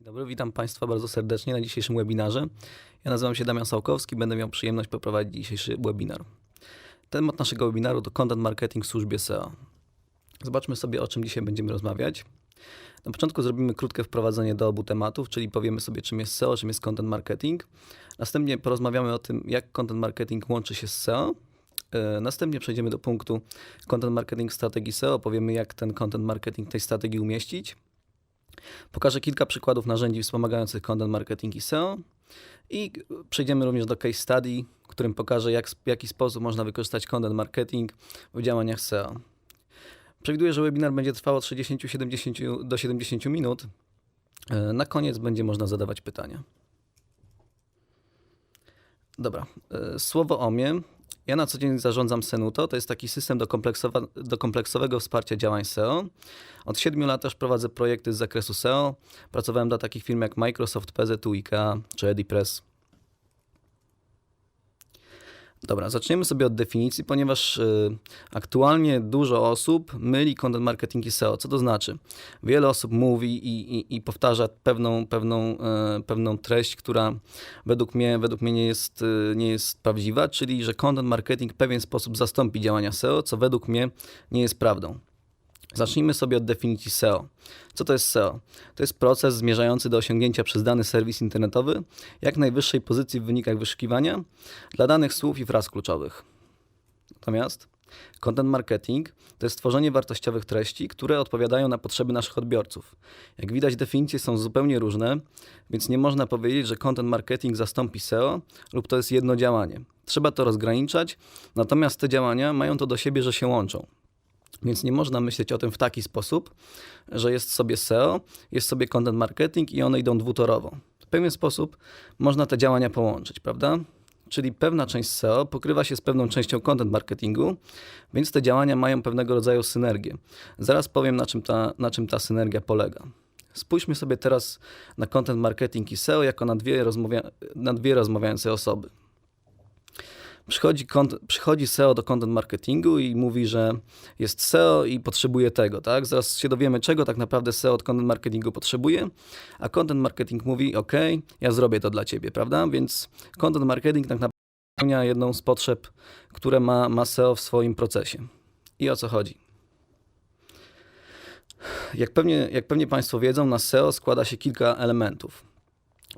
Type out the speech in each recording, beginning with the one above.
Dzień dobry, witam Państwa bardzo serdecznie na dzisiejszym webinarze. Ja nazywam się Damian Sałkowski, będę miał przyjemność poprowadzić dzisiejszy webinar. Temat naszego webinaru to content marketing w służbie SEO. Zobaczmy sobie, o czym dzisiaj będziemy rozmawiać. Na początku zrobimy krótkie wprowadzenie do obu tematów, czyli powiemy sobie, czym jest SEO, czym jest content marketing. Następnie porozmawiamy o tym, jak content marketing łączy się z SEO. E, Następnie przejdziemy do punktu content marketing strategii SEO, powiemy, jak ten content marketing tej strategii umieścić. Pokażę kilka przykładów narzędzi wspomagających content marketing i SEO i przejdziemy również do case study, w którym pokażę, jak, w jaki sposób można wykorzystać content marketing w działaniach SEO. Przewiduję, że webinar będzie trwał od 60-70 do 70 minut. E, Na koniec będzie można zadawać pytania. Dobra, e, słowo o mnie. Ja na co dzień zarządzam Senuto. To jest taki system do, kompleksowa- do kompleksowego wsparcia działań SEO. Od 7 lat też prowadzę projekty z zakresu SEO. Pracowałem dla takich firm jak Microsoft, PZU, IKEA czy Edipress. Dobra, zaczniemy sobie od definicji, ponieważ y, aktualnie dużo osób myli content marketing i SEO. Co to znaczy? Wiele osób mówi i, i, i powtarza pewną, pewną, e, pewną treść, która według mnie, według mnie nie, jest, y, nie jest prawdziwa, czyli że content marketing w pewien sposób zastąpi działania SEO, co według mnie nie jest prawdą. Zacznijmy sobie od definicji SEO. Co to jest SEO? To jest proces zmierzający do osiągnięcia przez dany serwis internetowy jak najwyższej pozycji w wynikach wyszukiwania dla danych słów i fraz kluczowych. Natomiast content marketing to jest tworzenie wartościowych treści, które odpowiadają na potrzeby naszych odbiorców. Jak widać, definicje są zupełnie różne, więc nie można powiedzieć, że content marketing zastąpi SEO lub to jest jedno działanie. Trzeba to rozgraniczać, natomiast te działania mają to do siebie, że się łączą. Więc nie można myśleć o tym w taki sposób, że jest sobie SEO, jest sobie content marketing i one idą dwutorowo. W pewien sposób można te działania połączyć, prawda? Czyli pewna część SEO pokrywa się z pewną częścią content marketingu, więc te działania mają pewnego rodzaju synergię. Zaraz powiem, na czym ta, na czym ta synergia polega. Spójrzmy sobie teraz na content marketing i SEO jako na dwie, rozmawia- na dwie rozmawiające osoby. Przychodzi, przychodzi SEO do content marketingu i mówi, że jest SEO i potrzebuje tego, tak? Zaraz się dowiemy, czego tak naprawdę SEO od content marketingu potrzebuje, a content marketing mówi, ok, ja zrobię to dla ciebie, prawda? Więc content marketing tak naprawdę spełnia jedną z potrzeb, które ma, ma SEO w swoim procesie. I o co chodzi? Jak pewnie, jak pewnie Państwo wiedzą, na SEO składa się kilka elementów.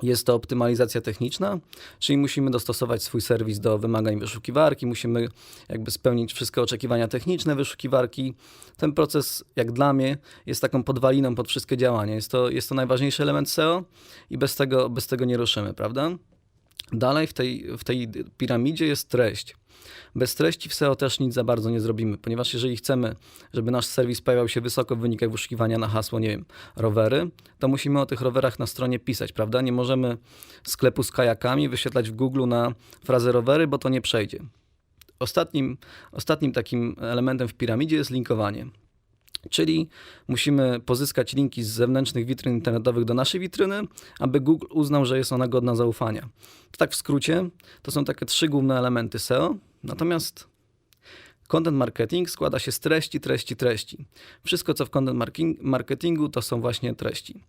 Jest to optymalizacja techniczna, czyli musimy dostosować swój serwis do wymagań wyszukiwarki, musimy jakby spełnić wszystkie oczekiwania techniczne wyszukiwarki. Ten proces, jak dla mnie, jest taką podwaliną pod wszystkie działania. Jest to, jest to najważniejszy element SEO i bez tego, bez tego nie ruszymy, prawda? Dalej w tej, w tej piramidzie jest treść. Bez treści w SEO też nic za bardzo nie zrobimy, ponieważ jeżeli chcemy, żeby nasz serwis pojawiał się wysoko w wynikach wyszukiwania na hasło, nie wiem, rowery, to musimy o tych rowerach na stronie pisać, prawda? Nie możemy sklepu z kajakami wyświetlać w Google na frazę rowery, bo to nie przejdzie. Ostatnim, ostatnim takim elementem w piramidzie jest linkowanie. Czyli musimy pozyskać linki z zewnętrznych witryn internetowych do naszej witryny, aby Google uznał, że jest ona godna zaufania. Tak w skrócie, to są takie trzy główne elementy SEO. Natomiast content marketing składa się z treści, treści, treści. Wszystko, co w content marketingu, to są właśnie treści.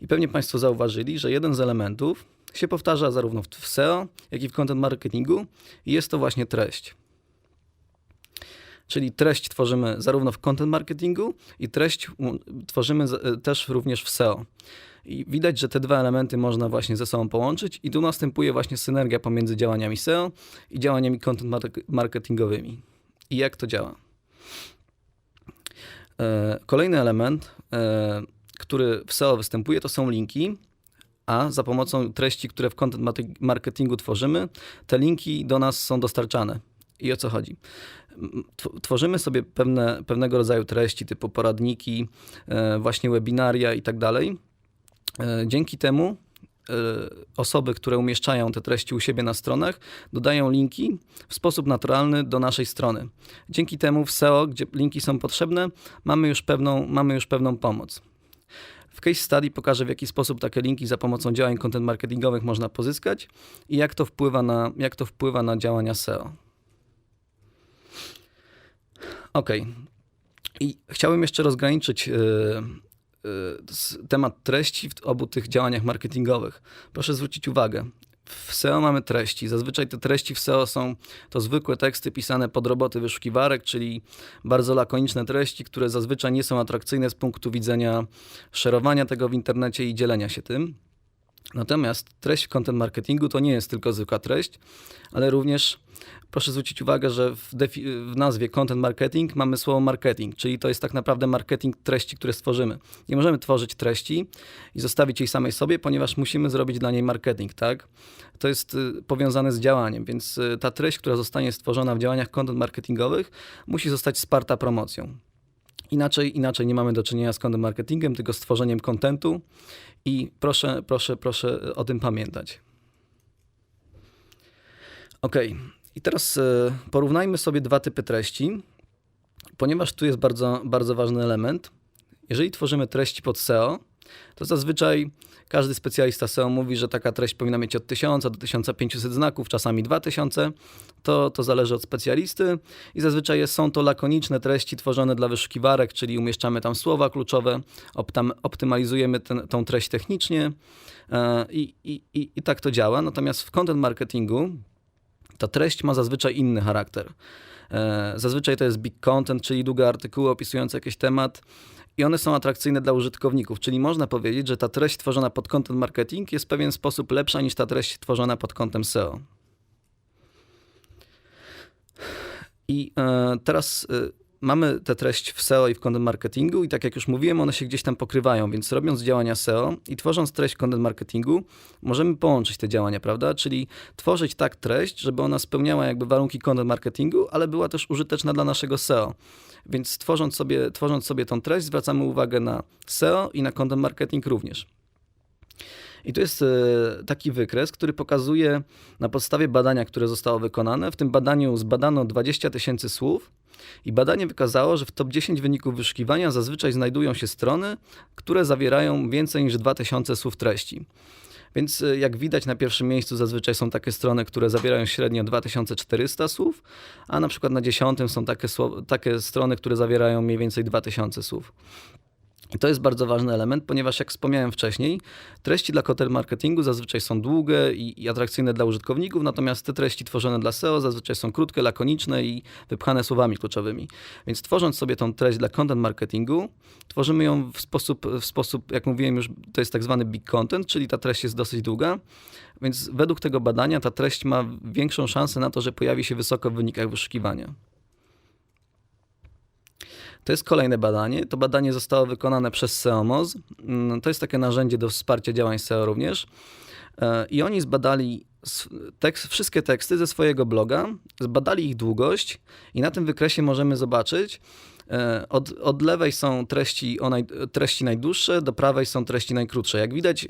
I pewnie Państwo zauważyli, że jeden z elementów się powtarza zarówno w SEO, jak i w content marketingu i jest to właśnie treść. Czyli treść tworzymy zarówno w content marketingu i treść tworzymy z- też również w SEO. I widać, że te dwa elementy można właśnie ze sobą połączyć i tu następuje właśnie synergia pomiędzy działaniami SEO i działaniami content mark- marketingowymi. I jak to działa? E, Kolejny element, e, który w SEO występuje, to są linki, a za pomocą treści, które w content marketingu tworzymy, te linki do nas są dostarczane. I o co chodzi? Tworzymy sobie pewne, pewnego rodzaju treści, typu poradniki, e, właśnie webinaria i tak dalej. E, Dzięki temu e, osoby, które umieszczają te treści u siebie na stronach, dodają linki w sposób naturalny do naszej strony. Dzięki temu w SEO, gdzie linki są potrzebne, mamy już pewną, mamy już pewną pomoc. W case study pokażę, w jaki sposób takie linki za pomocą działań content marketingowych można pozyskać i jak to wpływa na, jak to wpływa na działania SEO. Ok. I chciałem jeszcze rozgraniczyć yy, temat treści w obu tych działaniach marketingowych. Proszę zwrócić uwagę, w SEO mamy treści. Zazwyczaj te treści w SEO są to zwykłe teksty pisane pod roboty wyszukiwarek, czyli bardzo lakoniczne treści, które zazwyczaj nie są atrakcyjne z punktu widzenia szerowania tego w internecie i dzielenia się tym. Natomiast treść content marketingu to nie jest tylko zwykła treść, ale również proszę zwrócić uwagę, że w, w, nazwie content marketing mamy słowo marketing, czyli to jest tak naprawdę marketing treści, które stworzymy. Nie możemy tworzyć treści i zostawić jej samej sobie, ponieważ musimy zrobić dla niej marketing, tak? To jest y, powiązane z działaniem, więc y, ta treść, która zostanie stworzona w działaniach content marketingowych, musi zostać wsparta promocją. Inaczej, inaczej nie mamy do czynienia z content marketingiem, tylko z tworzeniem kontentu i proszę, proszę, proszę o tym pamiętać. Ok, i teraz e, porównajmy sobie dwa typy treści, ponieważ tu jest bardzo, bardzo ważny element. Jeżeli tworzymy treści pod SEO, to zazwyczaj każdy specjalista SEO mówi, że taka treść powinna mieć od 1000 do 1500 znaków, czasami 2000. To, to zależy od specjalisty i zazwyczaj są to lakoniczne treści tworzone dla wyszukiwarek, czyli umieszczamy tam słowa kluczowe, optam, optymalizujemy ten, tą treść technicznie e, i, i, i, i tak to działa. Natomiast w content marketingu ta treść ma zazwyczaj inny charakter. E, zazwyczaj to jest big content, czyli długie artykuły opisujące jakiś temat i one są atrakcyjne dla użytkowników, czyli można powiedzieć, że ta treść tworzona pod content marketing jest w pewien sposób lepsza niż ta treść tworzona pod kątem SEO. I e, teraz e, mamy tę treść w SEO i w content marketingu i tak jak już mówiłem, one się gdzieś tam pokrywają, więc robiąc działania SEO i tworząc treść content marketingu, możemy połączyć te działania, prawda? Czyli tworzyć tak treść, żeby ona spełniała jakby warunki content marketingu, ale była też użyteczna dla naszego SEO. Więc tworząc sobie, tworząc sobie tą treść, zwracamy uwagę na SEO i na content marketing również. I tu jest e, taki wykres, który pokazuje na podstawie badania, które zostało wykonane. W tym badaniu zbadano 20 tysięcy słów i badanie wykazało, że w top 10 wyników wyszukiwania zazwyczaj znajdują się strony, które zawierają więcej niż 2000 słów treści. Więc e, jak widać na pierwszym miejscu zazwyczaj są takie strony, które zawierają średnio 2400 słów, a na przykład na dziesiątym są takie, takie strony, które zawierają mniej więcej 2000 słów. I to jest bardzo ważny element, ponieważ jak wspomniałem wcześniej, treści dla content marketingu zazwyczaj są długie i, i, atrakcyjne dla użytkowników, natomiast te treści tworzone dla SEO zazwyczaj są krótkie, lakoniczne i wypchane słowami kluczowymi. Więc tworząc sobie tą treść dla content marketingu, tworzymy ją w sposób, w sposób, jak mówiłem już, to jest tak zwany big content, czyli ta treść jest dosyć długa, więc według tego badania ta treść ma większą szansę na to, że pojawi się wysoko w wynikach wyszukiwania. To jest kolejne badanie. To badanie zostało wykonane przez SEOMOZ. Mm, to jest takie narzędzie do wsparcia działań SEO również. E, I oni zbadali tekst, wszystkie teksty ze swojego bloga, zbadali ich długość i na tym wykresie możemy zobaczyć, e, od, od lewej są treści, o naj, treści najdłuższe, do prawej są treści najkrótsze. Jak widać, e,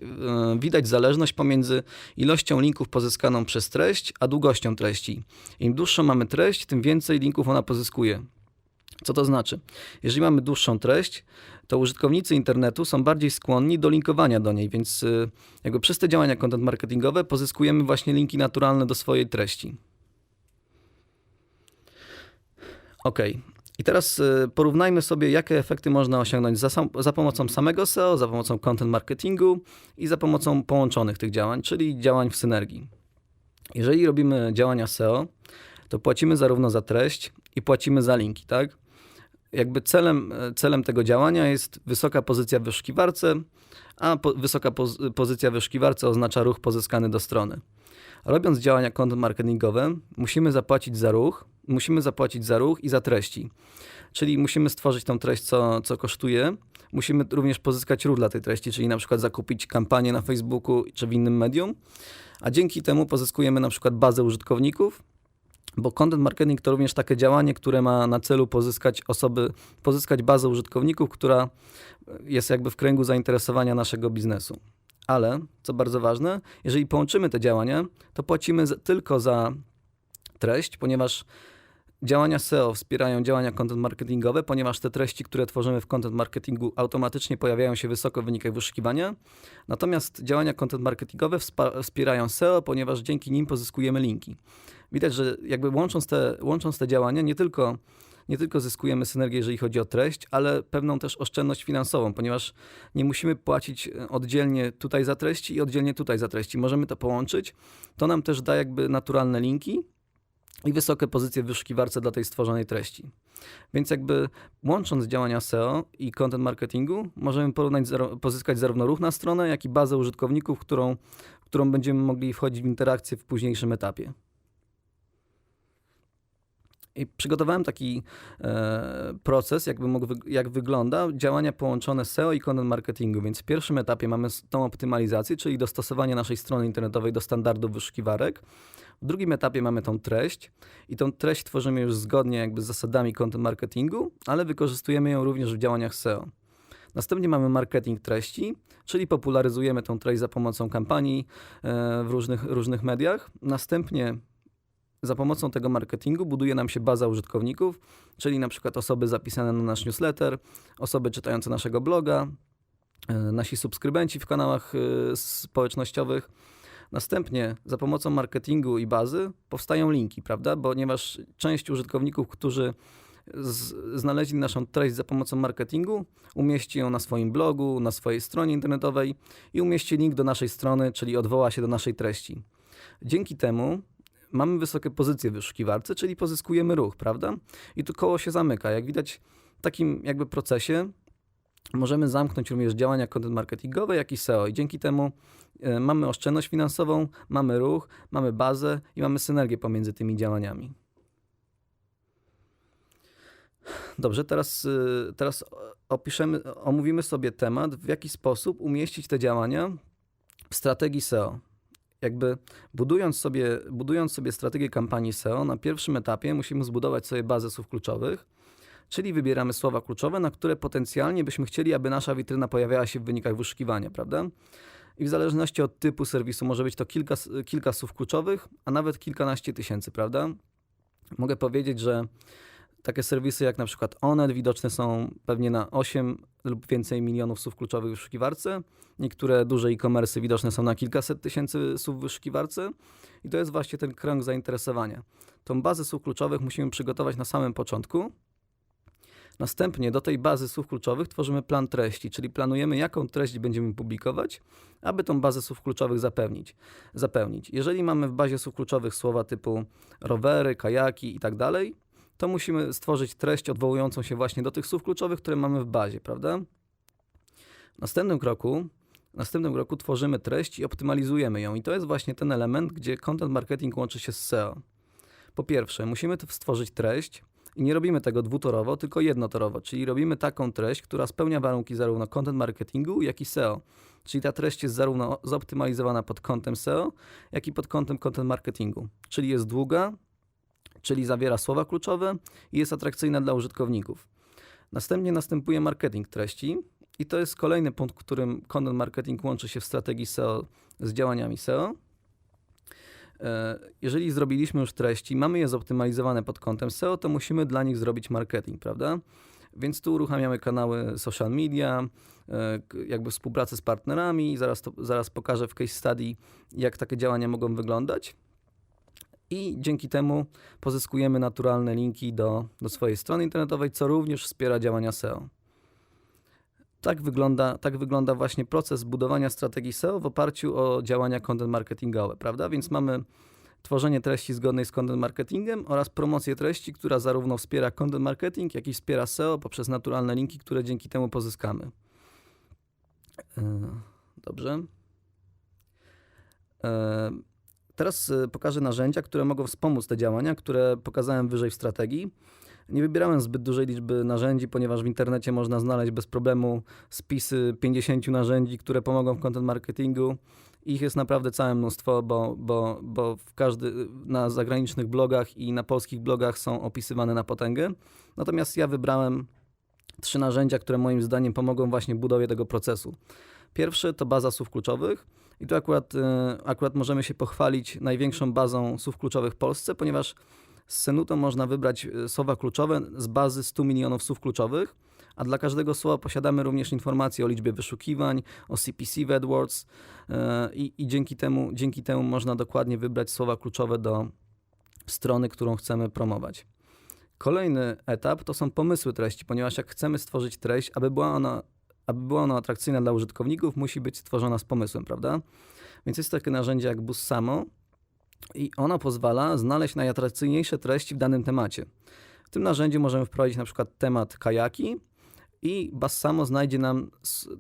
widać zależność pomiędzy ilością linków pozyskaną przez treść, a długością treści. Im dłuższą mamy treść, tym więcej linków ona pozyskuje. Co to znaczy? Jeżeli mamy dłuższą treść, to użytkownicy internetu są bardziej skłonni do linkowania do niej, więc y, jakby przez te działania content marketingowe pozyskujemy właśnie linki naturalne do swojej treści. Ok. I teraz y, porównajmy sobie, jakie efekty można osiągnąć za, sam, za pomocą samego SEO, za pomocą content marketingu i za pomocą połączonych tych działań, czyli działań w synergii. Jeżeli robimy działania SEO, to płacimy zarówno za treść i płacimy za linki, tak? Jakby celem, celem tego działania jest wysoka pozycja w wyszukiwarce, a po, wysoka poz, pozycja w wyszukiwarce oznacza ruch pozyskany do strony. Robiąc działania content marketingowe, musimy zapłacić za ruch, musimy zapłacić za ruch i za treści. Czyli musimy stworzyć tą treść, co, co kosztuje. Musimy również pozyskać ruch dla tej treści, czyli na przykład zakupić kampanię na Facebooku czy w innym medium, a dzięki temu pozyskujemy na przykład bazę użytkowników, bo content marketing to również takie działanie, które ma na celu pozyskać osoby, pozyskać bazę użytkowników, która jest jakby w kręgu zainteresowania naszego biznesu. Ale, co bardzo ważne, jeżeli połączymy te działania, to płacimy tylko za treść, ponieważ działania SEO wspierają działania content marketingowe, ponieważ te treści, które tworzymy w content marketingu automatycznie pojawiają się wysoko w wynikach wyszukiwania. Natomiast działania content marketingowe wspierają SEO, ponieważ dzięki nim pozyskujemy linki widać, że jakby łącząc te, łącząc te działania, nie tylko nie tylko zyskujemy synergię, jeżeli chodzi o treść, ale pewną też oszczędność finansową, ponieważ nie musimy płacić e, oddzielnie tutaj za treści i oddzielnie tutaj za treści. Możemy to połączyć. To nam też da jakby naturalne linki i wysokie pozycje w wyszukiwarce dla tej stworzonej treści. Więc jakby łącząc działania SEO i content marketingu, możemy porównać, pozyskać zarówno ruch na stronę, jak i bazę użytkowników, którą, którą będziemy mogli wchodzić w interakcję w późniejszym etapie. I przygotowałem taki e, proces, jakby mógł, jak wygląda działania połączone SEO i content marketingu. Więc w pierwszym etapie mamy tą optymalizację, czyli dostosowanie naszej strony internetowej do standardów wyszukiwarek. W drugim etapie mamy tą treść i tą treść tworzymy już zgodnie jakby z zasadami content marketingu, ale wykorzystujemy ją również w działaniach SEO. Następnie mamy marketing treści, czyli popularyzujemy tą treść za pomocą kampanii e, w różnych, różnych mediach. Następnie za pomocą tego marketingu buduje nam się baza użytkowników, czyli na przykład osoby zapisane na nasz newsletter, osoby czytające naszego bloga, e, nasi subskrybenci w kanałach e, społecznościowych. Następnie za pomocą marketingu i bazy powstają linki, prawda? Ponieważ część użytkowników, którzy znaleźli naszą treść za pomocą marketingu, umieści ją na swoim blogu, na swojej stronie internetowej i umieści link do naszej strony, czyli odwoła się do naszej treści. Dzięki temu mamy wysokie pozycje w wyszukiwarce, czyli pozyskujemy ruch, prawda? I tu koło się zamyka. Jak widać w takim jakby procesie możemy zamknąć również działania content marketingowe, jak i SEO i dzięki temu e, mamy oszczędność finansową, mamy ruch, mamy bazę i mamy synergię pomiędzy tymi działaniami. Dobrze, teraz, e, teraz opiszemy, omówimy sobie temat, w jaki sposób umieścić te działania w strategii SEO jakby budując sobie, budując sobie strategię kampanii SEO, na pierwszym etapie musimy zbudować sobie bazę słów kluczowych, czyli wybieramy słowa kluczowe, na które potencjalnie byśmy chcieli, aby nasza witryna pojawiała się w wynikach wyszukiwania, prawda? I w zależności od typu serwisu może być to kilka, kilka słów kluczowych, a nawet kilkanaście tysięcy, prawda? Mogę powiedzieć, że takie serwisy jak na przykład Onet widoczne są pewnie na 8 lub więcej milionów słów kluczowych w wyszukiwarce. Niektóre duże e-commerce widoczne są na kilkaset tysięcy słów w wyszukiwarce. I to jest właśnie ten krąg zainteresowania. Tą bazę słów kluczowych musimy przygotować na samym początku. Następnie do tej bazy słów kluczowych tworzymy plan treści, czyli planujemy, jaką treść będziemy publikować, aby tą bazę słów kluczowych zapewnić, zapełnić. Jeżeli mamy w bazie słów kluczowych słowa typu rowery, kajaki i tak to musimy stworzyć treść odwołującą się właśnie do tych słów kluczowych, które mamy w bazie, prawda? W następnym kroku, w następnym kroku tworzymy treść i optymalizujemy ją. I to jest właśnie ten element, gdzie content marketing łączy się z SEO. Po pierwsze, musimy stworzyć treść i nie robimy tego dwutorowo, tylko jednotorowo, czyli robimy taką treść, która spełnia warunki zarówno content marketingu, jak i SEO. Czyli ta treść jest zarówno zoptymalizowana pod kątem SEO, jak i pod kątem content marketingu. Czyli jest długa, czyli zawiera słowa kluczowe i jest atrakcyjna dla użytkowników. Następnie następuje marketing treści i to jest kolejny punkt, w którym content marketing łączy się w strategii SEO z działaniami SEO. E, jeżeli zrobiliśmy już treści, mamy je zoptymalizowane pod kątem SEO, to musimy dla nich zrobić marketing, prawda? Więc tu uruchamiamy kanały social media, e, jakby współpracę z partnerami. Zaraz, to, zaraz pokażę w case study, jak takie działania mogą wyglądać i dzięki temu pozyskujemy naturalne linki do, do swojej strony internetowej, co również wspiera działania SEO. Tak wygląda, tak wygląda właśnie proces budowania strategii SEO w oparciu o działania content marketingowe, prawda? Więc mamy tworzenie treści zgodnej z content marketingiem oraz promocję treści, która zarówno wspiera content marketing, jak i wspiera SEO poprzez naturalne linki, które dzięki temu pozyskamy. E, dobrze. E, Teraz y, pokażę narzędzia, które mogą wspomóc te działania, które pokazałem wyżej w strategii. Nie wybierałem zbyt dużej liczby narzędzi, ponieważ w internecie można znaleźć bez problemu spisy 50 narzędzi, które pomogą w content marketingu. Ich jest naprawdę całe mnóstwo, bo, bo, bo w każdy, na zagranicznych blogach i na polskich blogach są opisywane na potęgę. Natomiast ja wybrałem trzy narzędzia, które moim zdaniem pomogą właśnie budowie tego procesu. Pierwszy to baza słów kluczowych. I tu akurat, e, akurat możemy się pochwalić największą bazą słów kluczowych w Polsce, ponieważ z Senuto można wybrać e, słowa kluczowe z bazy 100 milionów słów kluczowych, a dla każdego słowa posiadamy również informacje o liczbie wyszukiwań, o CPC w AdWords e, i, i dzięki, temu, dzięki temu można dokładnie wybrać słowa kluczowe do strony, którą chcemy promować. Kolejny etap to są pomysły treści, ponieważ jak chcemy stworzyć treść, aby była ona, aby była ona atrakcyjna dla użytkowników, musi być stworzona z pomysłem, prawda? Więc jest takie narzędzie jak Bussamo i ono pozwala znaleźć najatrakcyjniejsze treści w danym temacie. W tym narzędziu możemy wprowadzić na przykład temat kajaki i Bassamo znajdzie nam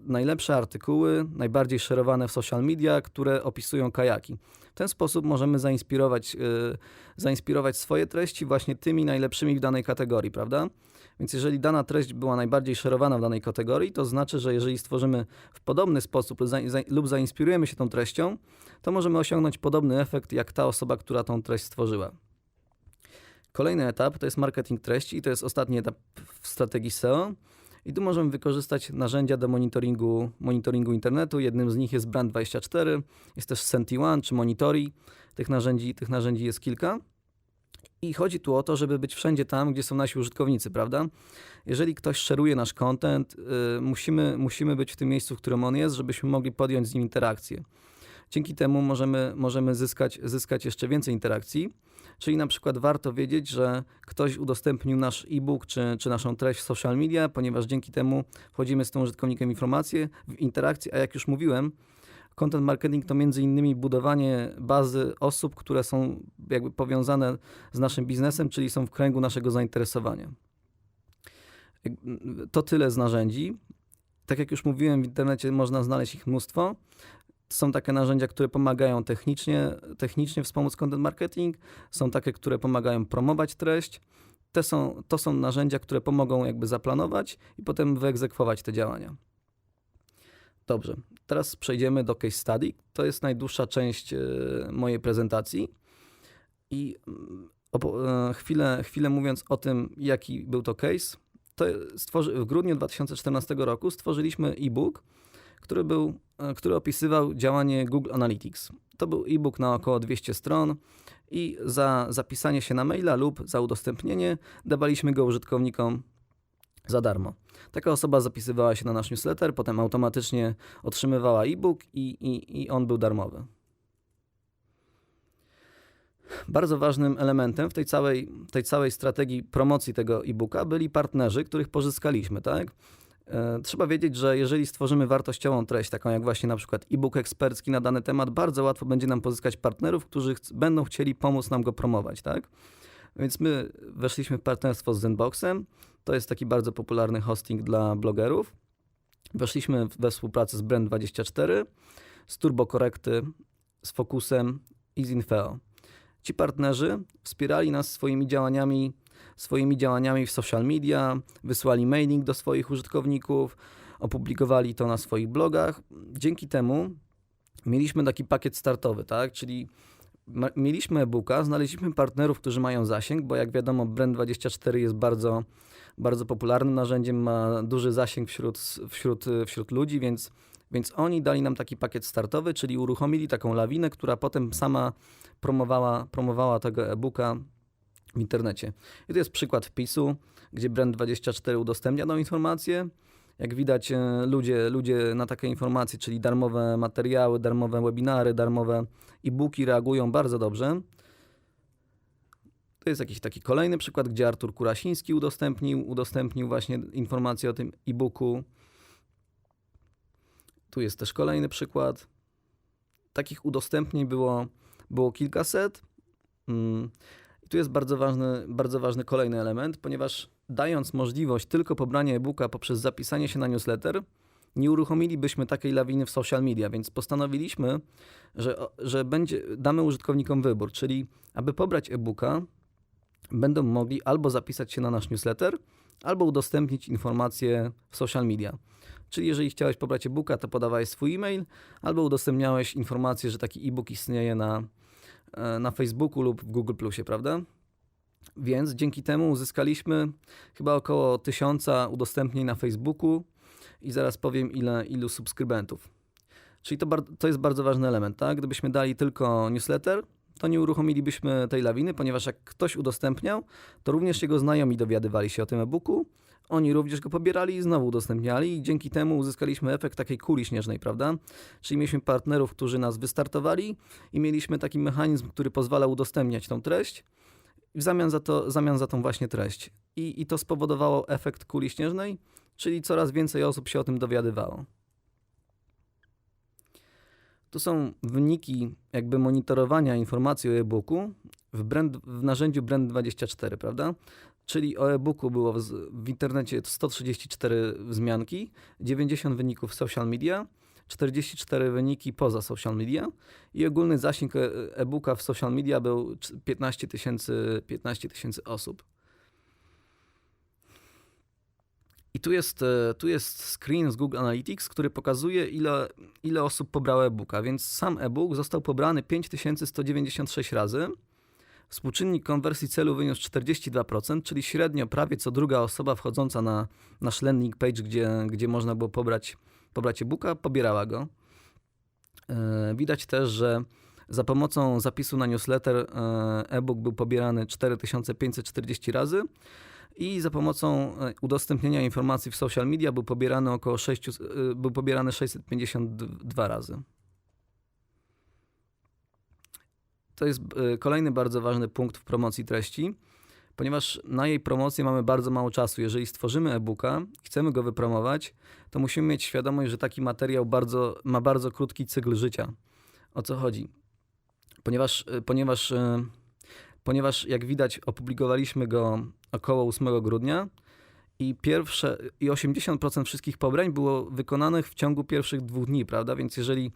najlepsze artykuły, najbardziej szerowane w social media, które opisują kajaki. W ten sposób możemy zainspirować, yy, zainspirować swoje treści właśnie tymi najlepszymi w danej kategorii, prawda? Więc jeżeli dana treść była najbardziej szerowana w danej kategorii, to znaczy, że jeżeli stworzymy w podobny sposób lub, za, lub zainspirujemy się tą treścią, to możemy osiągnąć podobny efekt jak ta osoba, która tą treść stworzyła. Kolejny etap to jest marketing treści i to jest ostatni etap w strategii SEO. I tu możemy wykorzystać narzędzia do monitoringu, monitoringu internetu. Jednym z nich jest Brand24, jest też Senti1 czy Monitori. Tych narzędzi, tych narzędzi jest kilka. I chodzi tu o to, żeby być wszędzie tam, gdzie są nasi użytkownicy, prawda? Jeżeli ktoś szeruje nasz content, yy, musimy, musimy być w tym miejscu, w którym on jest, żebyśmy mogli podjąć z nim interakcję. Dzięki temu możemy, możemy zyskać, zyskać jeszcze więcej interakcji. Czyli na przykład warto wiedzieć, że ktoś udostępnił nasz e-book czy, czy naszą treść w social media, ponieważ dzięki temu wchodzimy z tym użytkownikiem informacje, w interakcję, a jak już mówiłem, Content marketing to między innymi budowanie bazy osób, które są jakby powiązane z naszym biznesem, czyli są w kręgu naszego zainteresowania. To tyle z narzędzi. Tak jak już mówiłem, w internecie można znaleźć ich mnóstwo. Są takie narzędzia, które pomagają technicznie, technicznie wspomóc content marketing, są takie, które pomagają promować treść. Te są, to są narzędzia, które pomogą jakby zaplanować i potem wyegzekwować te działania. Dobrze, teraz przejdziemy do case study. To jest najdłuższa część e, mojej prezentacji. I mm, e, chwilę, chwilę mówiąc o tym, jaki był to case, to stworzy, w grudniu 2014 roku stworzyliśmy e-book, który, był, e, który opisywał działanie Google Analytics. To był e-book na około 200 stron i za zapisanie się na maila lub za udostępnienie dawaliśmy go użytkownikom za darmo. Taka osoba zapisywała się na nasz newsletter, potem automatycznie otrzymywała e-book i, i, i on był darmowy. Bardzo ważnym elementem w tej całej, tej całej strategii promocji tego e-booka byli partnerzy, których pozyskaliśmy, tak? E, trzeba wiedzieć, że jeżeli stworzymy wartościową treść, taką jak właśnie na przykład e-book ekspercki na dany temat, bardzo łatwo będzie nam pozyskać partnerów, którzy będą chcieli pomóc nam go promować, tak? Więc my weszliśmy w partnerstwo z Zenboxem. To jest taki bardzo popularny hosting dla blogerów. Weszliśmy we współpracę z Brand24, z Turbo Korekty, z Focusem i z Infeo. Ci partnerzy wspierali nas swoimi działaniami swoimi działaniami w social media, wysłali mailing do swoich użytkowników, opublikowali to na swoich blogach. Dzięki temu mieliśmy taki pakiet startowy, tak? Czyli mieliśmy e-booka, znaleźliśmy partnerów, którzy mają zasięg, bo jak wiadomo, Brand24 jest bardzo, bardzo popularnym narzędziem, ma duży zasięg wśród, wśród, wśród ludzi, więc, więc oni dali nam taki pakiet startowy, czyli uruchomili taką lawinę, która potem sama promowała, promowała tego e-booka w internecie. I to jest przykład wpisu, gdzie Brand24 udostępnia tą informację. Jak widać, e, ludzie, ludzie na takie informacje, czyli darmowe materiały, darmowe webinary, darmowe e-booki reagują bardzo dobrze. To jest jakiś taki kolejny przykład, gdzie Artur Kurasiński udostępnił, udostępnił właśnie informacje o tym e-booku. Tu jest też kolejny przykład. Takich udostępnień było, było kilkaset. Hmm tu jest bardzo ważny, bardzo ważny kolejny element, ponieważ dając możliwość tylko pobrania e-booka poprzez zapisanie się na newsletter, nie uruchomilibyśmy takiej lawiny w social media, więc postanowiliśmy, że, że będzie, damy użytkownikom wybór, czyli aby pobrać e-booka, będą mogli albo zapisać się na nasz newsletter, albo udostępnić informacje w social media. Czyli jeżeli chciałeś pobrać e-booka, to podawałeś swój e-mail, albo udostępniałeś informację, że taki e-book istnieje na, E, na Facebooku lub w Google prawda? Więc dzięki temu uzyskaliśmy chyba około tysiąca udostępnień na Facebooku i zaraz powiem ile, ilu subskrybentów. Czyli to, to jest bardzo ważny element, tak? Gdybyśmy dali tylko newsletter, to nie uruchomilibyśmy tej lawiny, ponieważ jak ktoś udostępniał, to również jego znajomi dowiadywali się o tym e-booku, oni również go pobierali i znowu udostępniali i dzięki temu uzyskaliśmy efekt takiej kuli śnieżnej, prawda? Czyli mieliśmy partnerów, którzy nas wystartowali i mieliśmy taki mechanizm, który pozwala udostępniać tą treść w zamian za, to, zamian za tą właśnie treść. I, I to spowodowało efekt kuli śnieżnej, czyli coraz więcej osób się o tym dowiadywało. Tu są wyniki jakby monitorowania informacji o e-booku w, brand, w narzędziu Brand24, prawda? Czyli o e-booku było w, w internecie 134 wzmianki, 90 wyników social media, 44 wyniki poza social media i ogólny zasięg e- e-booka w social media był 15 tysięcy 15 tysięcy osób. I tu jest, e, tu jest screen z Google Analytics, który pokazuje, ile, ile osób pobrało e-booka. Więc sam e-book został pobrany 5196 razy. Współczynnik konwersji celu wyniósł 42%, czyli średnio prawie co druga osoba wchodząca na nasz landing page, gdzie, gdzie można było pobrać, pobrać e-booka, pobierała go. E, widać też, że za pomocą zapisu na newsletter e, e-book był pobierany 4540 razy i za pomocą e, udostępnienia informacji w social media był pobierany około 6, e, był pobierany 652 razy. To jest kolejny bardzo ważny punkt w promocji treści, ponieważ na jej promocję mamy bardzo mało czasu. Jeżeli stworzymy e-booka, chcemy go wypromować, to musimy mieć świadomość, że taki materiał bardzo, ma bardzo krótki cykl życia. O co chodzi? Ponieważ, ponieważ ponieważ jak widać opublikowaliśmy go około 8 grudnia i pierwsze i 80% wszystkich pobrań było wykonanych w ciągu pierwszych dwóch dni, prawda? Więc jeżeli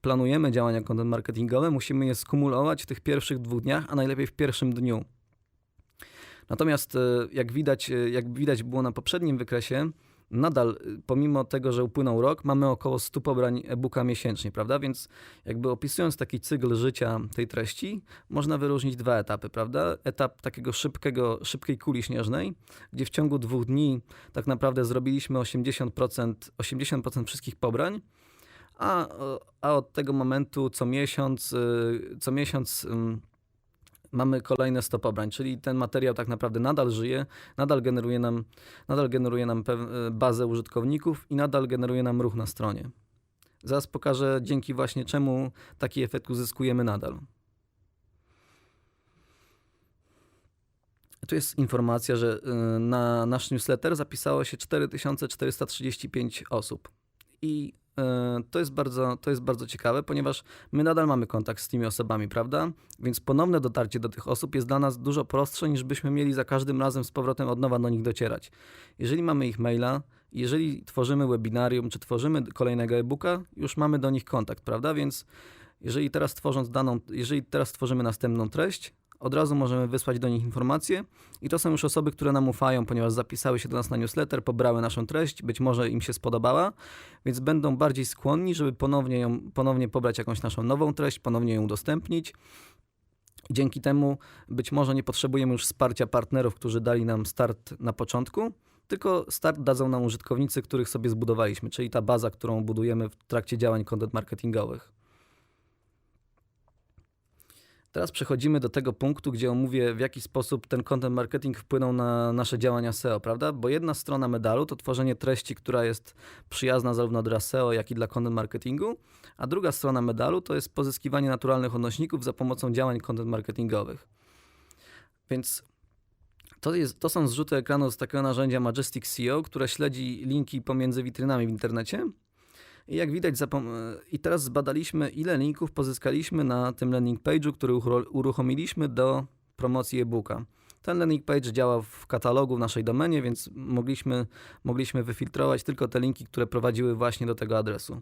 planujemy działania content marketingowe, musimy je skumulować w tych pierwszych dwóch dniach, a najlepiej w pierwszym dniu. Natomiast e, jak widać, e, jak widać było na poprzednim wykresie, nadal, y, pomimo tego, że upłynął rok, mamy około 100 pobrań e-booka miesięcznie, prawda? Więc jakby opisując taki cykl życia tej treści, można wyróżnić dwa etapy, prawda? Etap takiego szybkiego, szybkiej kuli śnieżnej, gdzie w ciągu dwóch dni tak naprawdę zrobiliśmy 80%, 80% wszystkich pobrań, a, a od tego momentu co miesiąc, co miesiąc mamy kolejne 100 pobrań, czyli ten materiał tak naprawdę nadal żyje, nadal generuje nam, nadal generuje nam e, bazę użytkowników i nadal generuje nam ruch na stronie. Zaraz pokażę dzięki właśnie czemu taki efekt uzyskujemy nadal. Tu jest informacja, że e, na nasz newsletter zapisało się 4435 osób. I to jest, bardzo, to jest bardzo ciekawe, ponieważ my nadal mamy kontakt z tymi osobami, prawda? Więc ponowne dotarcie do tych osób jest dla nas dużo prostsze, niż byśmy mieli za każdym razem z powrotem od nowa do nich docierać. Jeżeli mamy ich maila, jeżeli tworzymy webinarium, czy tworzymy kolejnego e-booka, już mamy do nich kontakt, prawda? Więc jeżeli teraz tworząc daną, jeżeli teraz tworzymy następną treść, od razu możemy wysłać do nich informacje i to są już osoby, które nam ufają, ponieważ zapisały się do nas na newsletter, pobrały naszą treść, być może im się spodobała, więc będą bardziej skłonni, żeby ponownie, ją, ponownie pobrać jakąś naszą nową treść, ponownie ją udostępnić. Dzięki temu być może nie potrzebujemy już wsparcia partnerów, którzy dali nam start na początku, tylko start dadzą nam użytkownicy, których sobie zbudowaliśmy, czyli ta baza, którą budujemy w trakcie działań content marketingowych. Teraz przechodzimy do tego punktu, gdzie omówię, w jaki sposób ten content marketing wpłynął na nasze działania SEO, prawda? Bo jedna strona medalu to tworzenie treści, która jest przyjazna zarówno dla SEO, jak i dla content marketingu, a druga strona medalu to jest pozyskiwanie naturalnych odnośników za pomocą działań content marketingowych. Więc to, jest, to są zrzuty ekranu z takiego narzędzia Majestic SEO, które śledzi linki pomiędzy witrynami w internecie i jak widać, i teraz zbadaliśmy, ile linków pozyskaliśmy na tym landing page'u, który uruchomiliśmy do promocji e-booka. Ten landing page działa w katalogu w naszej domenie, więc mogliśmy, mogliśmy wyfiltrować tylko te linki, które prowadziły właśnie do tego adresu.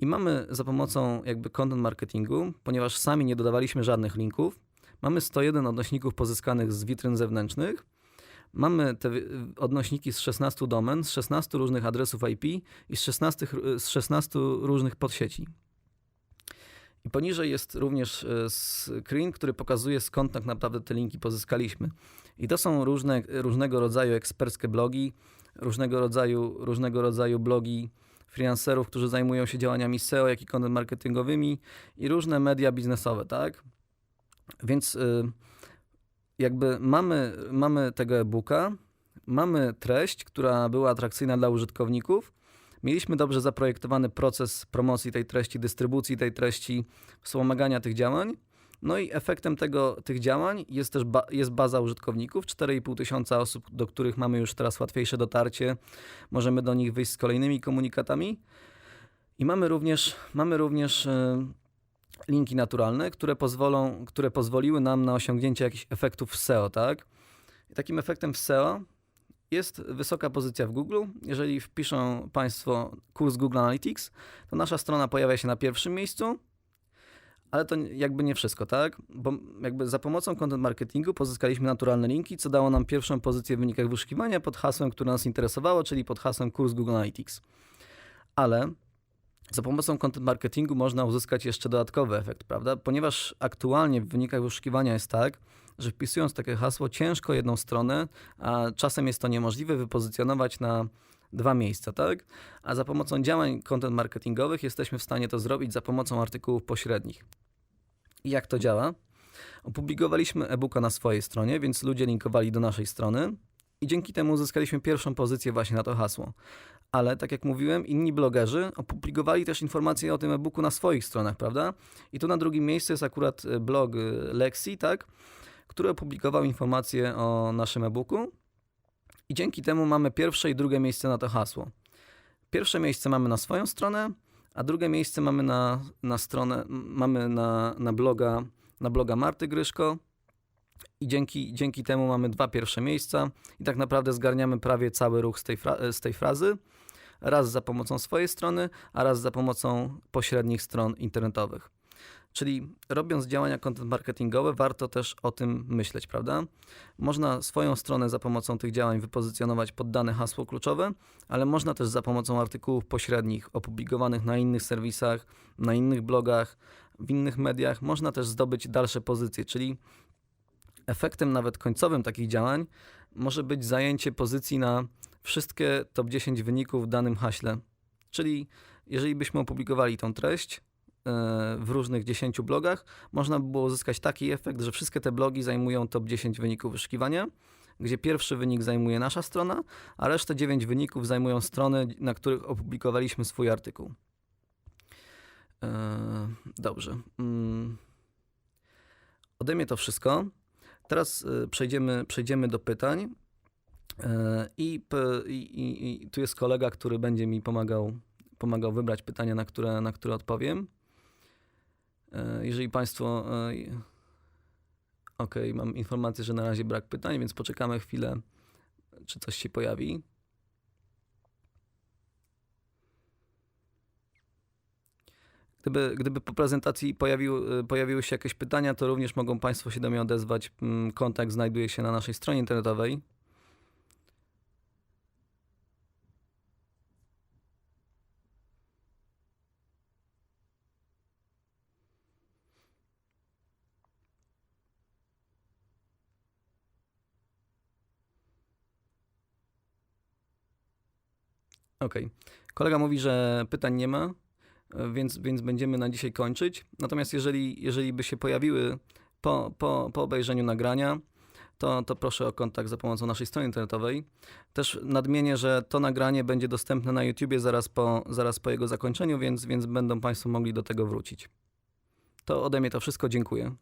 I mamy za pomocą jakby content marketingu, ponieważ sami nie dodawaliśmy żadnych linków, mamy 101 odnośników pozyskanych z witryn zewnętrznych, Mamy te odnośniki z 16 domen, z 16 różnych adresów IP i z 16, z 16 różnych podsieci. I poniżej jest również e, screen, który pokazuje skąd tak naprawdę te linki pozyskaliśmy. I to są różne, różnego rodzaju eksperckie blogi, różnego rodzaju, różnego rodzaju blogi freelancerów, którzy zajmują się działaniami SEO, jak i content marketingowymi i różne media biznesowe, tak? Więc... Yy, jakby mamy, mamy tego e-booka, mamy treść, która była atrakcyjna dla użytkowników, mieliśmy dobrze zaprojektowany proces promocji tej treści, dystrybucji tej treści, wspomagania tych działań No i efektem tego, tych działań jest też ba, jest baza użytkowników, 4,5 tysiąca osób, do których mamy już teraz łatwiejsze dotarcie. Możemy do nich wyjść z kolejnymi komunikatami. I mamy również, mamy również e, linki naturalne, które, pozwolą, które pozwoliły nam na osiągnięcie jakichś efektów w SEO, tak? I takim efektem w SEO jest wysoka pozycja w Google. Jeżeli wpiszą Państwo kurs Google Analytics, to nasza strona pojawia się na pierwszym miejscu, ale to jakby nie wszystko, tak? Bo jakby za pomocą content marketingu pozyskaliśmy naturalne linki, co dało nam pierwszą pozycję w wynikach wyszukiwania pod hasłem, które nas interesowało, czyli pod hasłem kurs Google Analytics. Ale za pomocą content marketingu można uzyskać jeszcze dodatkowy efekt, prawda? Ponieważ aktualnie w wynikach wyszukiwania jest tak, że wpisując takie hasło ciężko jedną stronę, a czasem jest to niemożliwe wypozycjonować na dwa miejsca, tak? A za pomocą działań content marketingowych jesteśmy w stanie to zrobić za pomocą artykułów pośrednich. I jak to działa? Opublikowaliśmy e-booka na swojej stronie, więc ludzie linkowali do naszej strony i dzięki temu uzyskaliśmy pierwszą pozycję właśnie na to hasło. Ale tak jak mówiłem, inni blogerzy opublikowali też informacje o tym e-booku na swoich stronach, prawda? I tu na drugim miejscu jest akurat e, blog e, Lexi, tak? Który opublikował informacje o naszym e-booku. I dzięki temu mamy pierwsze i drugie miejsce na to hasło. Pierwsze miejsce mamy na swoją stronę, a drugie miejsce mamy na, na stronę, mamy na, na, bloga, na bloga Marty Gryszko. I dzięki, dzięki temu mamy dwa pierwsze miejsca i tak naprawdę zgarniamy prawie cały ruch z tej, fra- z tej frazy. Raz za pomocą swojej strony, a raz za pomocą pośrednich stron internetowych. Czyli robiąc działania content marketingowe, warto też o tym myśleć, prawda? Można swoją stronę za pomocą tych działań wypozycjonować pod dane hasło kluczowe, ale można też za pomocą artykułów pośrednich opublikowanych na innych serwisach, na innych blogach, w innych mediach, można też zdobyć dalsze pozycje, czyli efektem nawet końcowym takich działań może być zajęcie pozycji na wszystkie top 10 wyników w danym haśle. Czyli jeżeli byśmy opublikowali tą treść e, w różnych 10 blogach, można by było uzyskać taki efekt, że wszystkie te blogi zajmują top 10 wyników wyszukiwania, gdzie pierwszy wynik zajmuje nasza strona, a resztę 9 wyników zajmują strony, na których opublikowaliśmy swój artykuł. E, Dobrze. Mm. Ode mnie to wszystko. Teraz y, przejdziemy, przejdziemy do pytań. E, I, i, i, tu jest kolega, który będzie mi pomagał, pomagał wybrać pytania, na które, na które odpowiem. E, Jeżeli Państwo. Ok, mam informację, że na razie brak pytań, więc poczekamy chwilę, czy coś się pojawi. Gdyby, gdyby po prezentacji pojawił, y, pojawiły się jakieś pytania, to również mogą Państwo się do mnie odezwać. Mm, Kontakt znajduje się na naszej stronie internetowej. Okej. Kolega mówi, że pytań nie ma, więc, więc będziemy na dzisiaj kończyć. Natomiast jeżeli, jeżeli by się pojawiły po, po, po obejrzeniu nagrania, to, to proszę o kontakt za pomocą naszej strony internetowej. Też nadmienię, że to nagranie będzie dostępne na YouTubie zaraz po, zaraz po jego zakończeniu, więc, więc będą Państwo mogli do tego wrócić. To ode mnie to wszystko. Dziękuję.